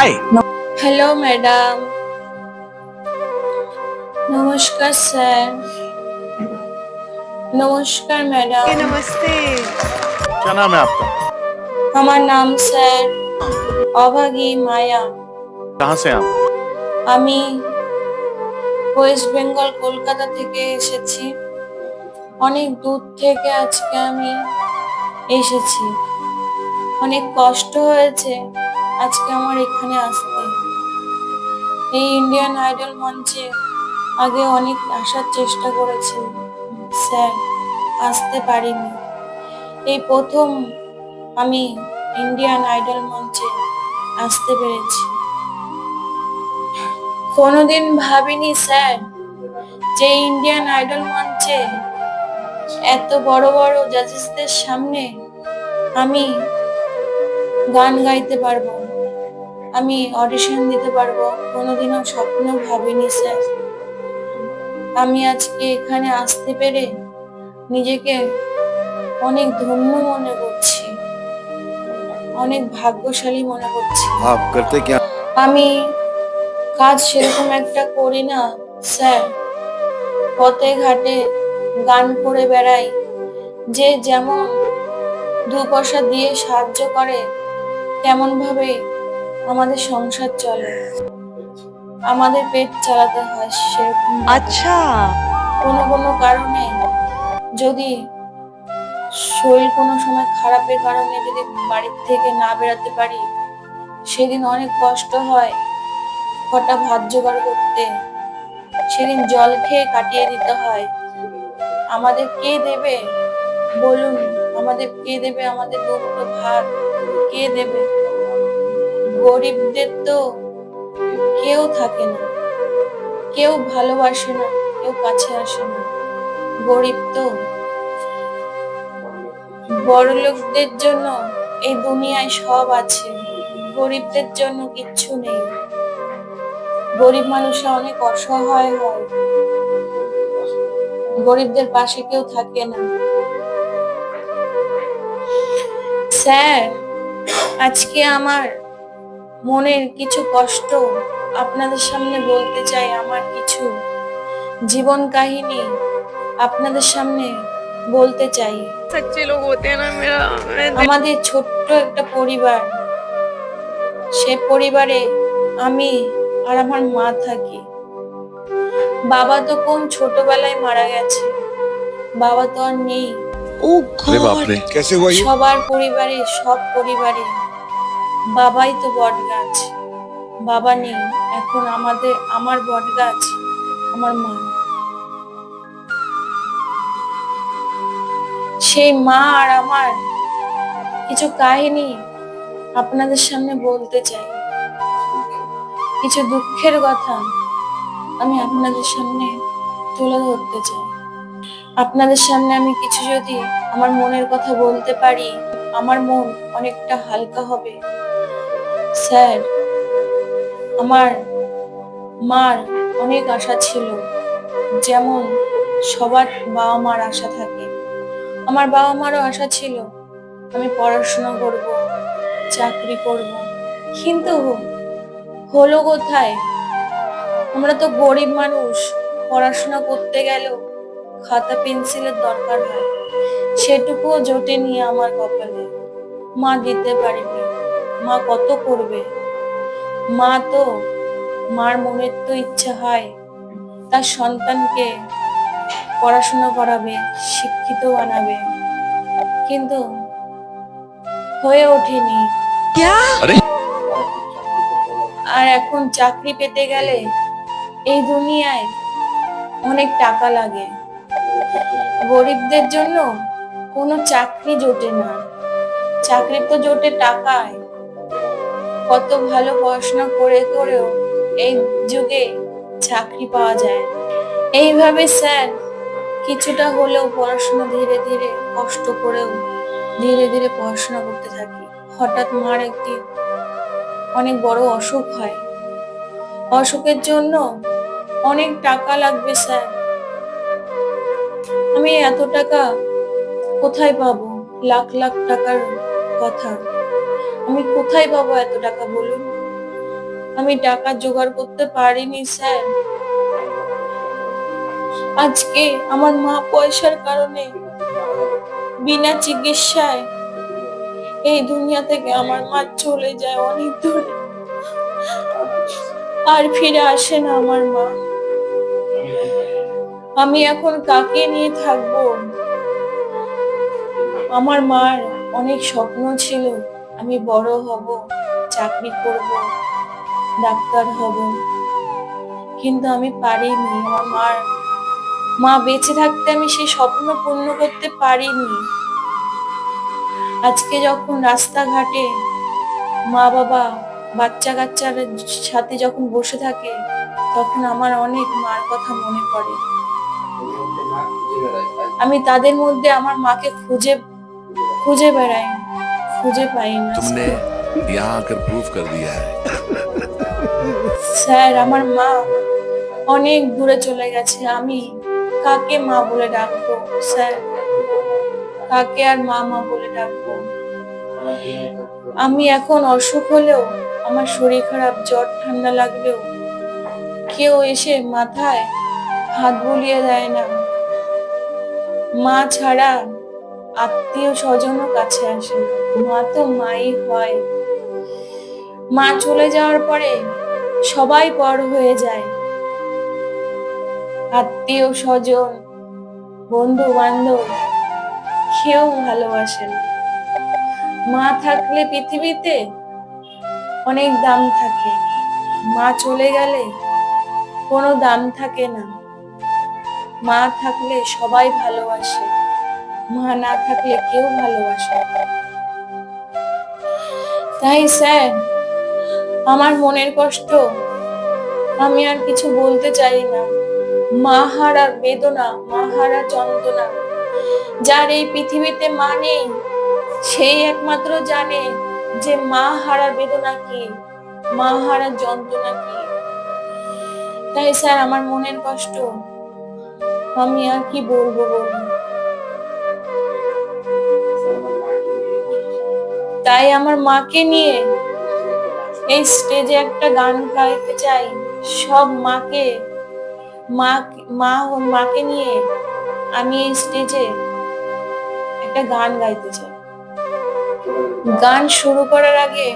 High hello madam নমস্কার sir নমস্কার madam नमस्ते क्या नाम है आपका আমার নাম স্যার অভাগী মায়া कहाँ से हैं आप আমি ওয়েস্ট বেঙ্গল কলকাতা থেকে এসেছি অনেক দূর থেকে আজকে আমি এসেছি অনেক কষ্ট হয়েছে আজকে আমার এখানে আসতে। এই ইন্ডিয়ান আইডল মঞ্চে আগে অনেক আসার চেষ্টা করেছি। স্যার, আসতে পারিনি। এই প্রথম আমি ইন্ডিয়ান আইডল মঞ্চে আসতে পেরেছি। কোনোদিন ভাবিনি স্যার যে ইন্ডিয়ান আইডল মঞ্চে এত বড় বড় জাজেসদের সামনে আমি গান গাইতে পারব। আমি অডিশন দিতে পারবো কোনোদিনও স্বপ্ন ভাবিনি স্যার আমি আজকে এখানে আসতে পেরে নিজেকে অনেক ধন্য মনে করছি অনেক ভাগ্যশালী মনে করছি आप करते क्या আমি কাজ সেরকম একটা করি না স্যার পথে ঘাটে গান করে বেড়াই যে যেমন দু পয়সা দিয়ে সাহায্য করে তেমন ভাবে আমাদের সংসার চলে। আমাদের পেট চালাতে হয় সেরকম আচ্ছা। কোনো কোনো কারণে যদি শরীর কোনো সময় খারাপের কারণে যদি বাড়ির থেকে না বেরোতে পারি সেদিন অনেক কষ্ট হয় কটা ভাত জোগাড় করতে। সেদিন জল খেয়ে কাটিয়ে দিতে হয়। আমাদের কে দেবে? বলুন আমাদের কে দেবে? আমাদের দুটো ভাত কে দেবে? গরিবদের তো কেউ থাকে না। কেউ ভালোবাসে না, কেউ কাছে আসে না। গরিব তো বড় লোকদের জন্য এই দুনিয়ায় সব আছে। গরিবদের জন্য কিচ্ছু নেই। গরিব মানুষরা অনেক অসহায় হয়। গরিবদের পাশে কেউ থাকে না। স্যার, আজকে আমার মনের কিছু কষ্ট আপনাদের সামনে বলতে চাই আমার কিছু। জীবন কাহিনী আপনাদের সামনে বলতে চাই। আমাদের ছোট্ট একটা পরিবার সে পরিবারে আমি আর আমার মা থাকি। বাবা তো কোন ছোটবেলায় মারা গেছে বাবা তো আর নেই। সবার পরিবারে সব পরিবারে। বাবাই তো বট গাছ বাবা নেই, এখন আমাদের, আমার বট গাছ আমার মা। সেই মা আর আমার কিছু কাহিনী আপনাদের সামনে বলতে চাই। কিছু দুঃখের কথা আমি আপনাদের সামনে তুলে ধরতে চাই। আপনাদের সামনে আমি কিছু যদি আমার মনের কথা বলতে পারি, আমার মন অনেকটা হালকা হবে। স্যার, আমার মার অনেক আশা ছিল, যেমন সবার বাবা মার আশা থাকে। আমার বাবা মারও আশা ছিল, আমি পড়াশোনা করব, চাকরি করব। কিন্তু হলো কোথায়? আমরা তো গরিব মানুষ, পড়াশোনা করতে গেলেও খাতা, পেন্সিলের দরকার হয়। সেটুকুও জোটেনি আমার কপালে মা দিতে পারিনি। মা কত করবে? মা তো মার মনের তো ইচ্ছা হয় তার সন্তানকে পড়াশোনা করাবে শিক্ষিত বানাবে। কিন্তু হয়ে ওঠেনি। আর এখন চাকরি পেতে গেলে এই দুনিয়ায় অনেক টাকা লাগে। গরিবদের জন্য কোনো চাকরি জোটে না। চাকরি তো জোটে টাকায়। কত ভালো পড়াশোনা করে করেও এই যুগে চাকরি পাওয়া যায়। এইভাবে স্যার কিছুটা হলেও পড়াশোনা ধীরে ধীরে কষ্ট করেও ধীরে ধীরে পড়াশোনা করতে থাকি। হঠাৎ মার একটি অনেক বড় অসুখ হয়। অসুখের জন্য অনেক টাকা লাগবে স্যার। আমি এত টাকা কোথায় পাবো? লাখ লাখ টাকার কথা। আমি কোথায় পাবো এত টাকা বলুন? আমি টাকা জোগাড় করতে পারিনি, স্যার। আজকে আমার মা পয়সার কারণে বিনা চিকিৎসায় এই দুনিয়া থেকে আমার মা চলে যায় অনেক দূরে আর ফিরে আসে না আমার মা। আমি এখন কাকে নিয়ে থাকব? আমার মার অনেক স্বপ্ন ছিল। আমি বড় হব, চাকরি করব, ডাক্তার হব। কিন্তু আমি পারিনি, আমার মার, মা বেঁচে থাকতে আমি সেই স্বপ্ন পূর্ণ করতে পারিনি। আজকে যখন রাস্তাঘাটে মা বাবা বাচ্চা কাচ্চার সাথে যখন বসে থাকে, তখন আমার অনেক মার কথা মনে পড়ে। আমি তাদের মধ্যে আমার মাকে খুঁজে খুঁজে বেড়াই খুঁজে পাই না तुमने यहाँ आकर प्रूव कर दिया है স্যার আমার মা অনেক দূরে চলে গেছে আমি কাকে মা বলে ডাকবো স্যার কাকে আর মা মা বলে ডাকবো আমি এখন অসুখ হলেও আমার শরীর খারাপ জ্বর ঠান্ডা লাগলেও কেউ এসে মাথায় হাত বুলিয়ে দেয় না মা ছাড়া আত্মীয় স্বজনও কাছে আসে মা তো মাই হয়। মা চলে যাওয়ার পরে সবাই পর হয়ে যায়। আত্মীয় স্বজন বন্ধু বান্ধব কেউ ভালোবাসে না। মা থাকলে পৃথিবীতে অনেক দাম থাকে। মা চলে গেলে কোনো দাম থাকে না। মা থাকলে সবাই ভালোবাসে। মা না থাকলে কেউ ভালোবাসে তাই স্যার, আমার মনের কষ্ট, আমি আর কিছু বলতে চাই না। মা হারার বেদনা, মা হারার যন্ত্রণা, যার এই পৃথিবীতে মা নেই, সেই একমাত্র জানে যে মা হারার বেদনা কি, মা হারার যন্ত্রণা কি। তাই স্যার, আমার মনের কষ্ট, আমি আর কি বলব বলুন? তাই আমার মাকে নিয়ে এই স্টেজে একটা গান গাইতে চাই। সব মাকে মা মা মাকে নিয়ে আমি এই স্টেজে একটা গান গাইতে চাই। গান শুরু করার আগে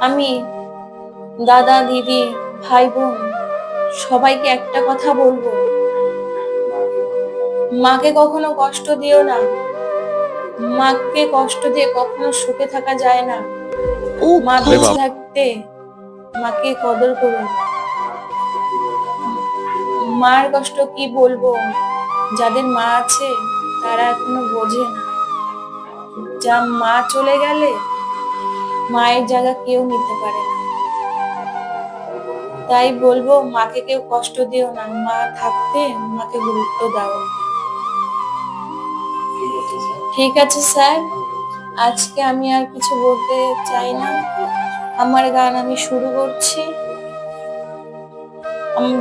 আমি দাদা, দিদি ভাই বোন সবাইকে একটা কথা বলব। মাকে কখনো কষ্ট দিও না। মাকে কষ্ট দিয়ে কখনো সুখে থাকা যায় না। মা বেঁচে থাকতে মাকে কদর করুন। মার কষ্ট কি বলব? যাদের মা আছে তারা এখনও বোঝে না। যা মা চলে গেলে মায়ের জায়গা কেউ নিতে পারে না। তাই বলব মাকে কেউ কষ্ট দিও না। মা থাকতে মাকে গুরুত্ব দাও। ঠিক আছে, স্যার। আজকে আমি আর কিছু বলতে চাই না। আমার গান আমি শুরু করছি।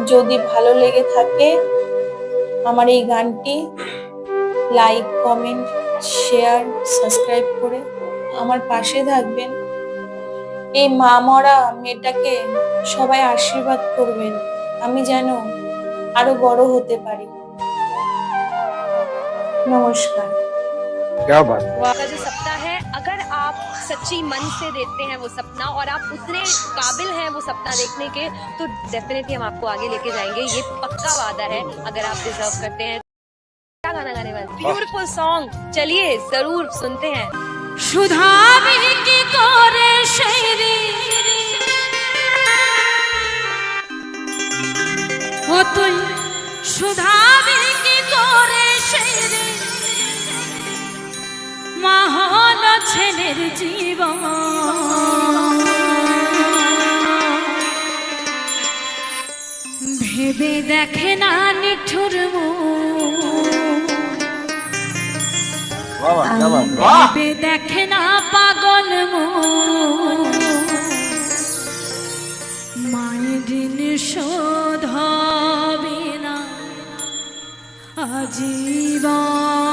যদি ভালো লেগে থাকে আমার এই গানটি, লাইক, কমেন্ট, শেয়ার, সাবস্ক্রাইব করে আমার পাশে থাকবেন। এই মা মরা মেয়েটাকে সবাই আশীর্বাদ করবেন। আমি যেন আরও বড় হতে পারি। নমস্কার। क्या बात का जो सपना है अगर आप सच्ची मन से देखते हैं वो सपना और आप उतने काबिल हैं वो सपना देखने के तो डेफिनेटली हम आपको आगे लेके जाएँगे। ये पक्का वादा है अगर आप डिजर्व करते हैं। क्या गाना गाने वाले? ब्यूटिफुल सॉन्ग चलिए ज़रूर सुनते हैं। सुधा की कोरे शेरी ছেলের জীবন। ভেবে দেখে না নিঠুর ভেবে দেখে না পাগল। মায়ের ঋণ শোধ হবে না আজীবন।